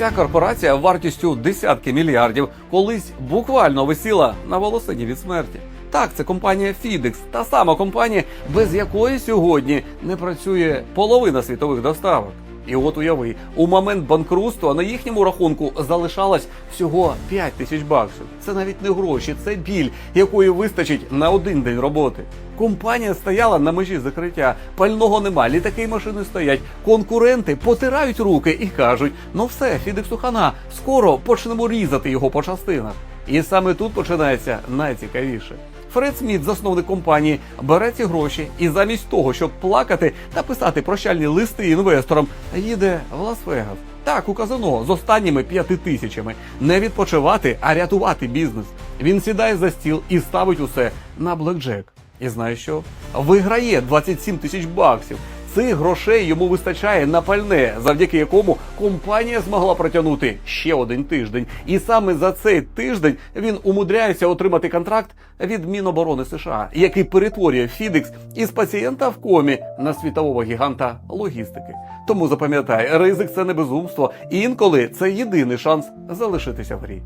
Ця корпорація вартістю десятки мільярдів колись буквально висіла на волосині від смерті. Так, це компанія FedEx, та сама компанія, без якої сьогодні не працює половина світових доставок. І от уяви, у момент банкрутства на їхньому рахунку залишалось всього 5 тисяч баксів. Це навіть не гроші, це біль, якої вистачить на один день роботи. Компанія стояла на межі закриття, пального нема, літаки й машини стоять. Конкуренти потирають руки і кажуть: ну все, Фідексу хана, скоро почнемо різати його по частинах. І саме тут починається найцікавіше. Фред Сміт, засновник компанії, бере ці гроші і замість того, щоб плакати та писати прощальні листи інвесторам, їде в Лас-Вегас. Так, у казино з останніми п'яти тисячами. Не відпочивати, а рятувати бізнес. Він сідає за стіл і ставить усе на блекджек. І знає що? Виграє 27 тисяч баксів. Цих грошей йому вистачає на пальне, завдяки якому компанія змогла протягнути ще один тиждень. І саме за цей тиждень він умудряється отримати контракт від Міноборони США, який перетворює Фідекс із пацієнта в комі на світового гіганта логістики. Тому запам'ятай, ризик це не безумство, і інколи це єдиний шанс залишитися в грі.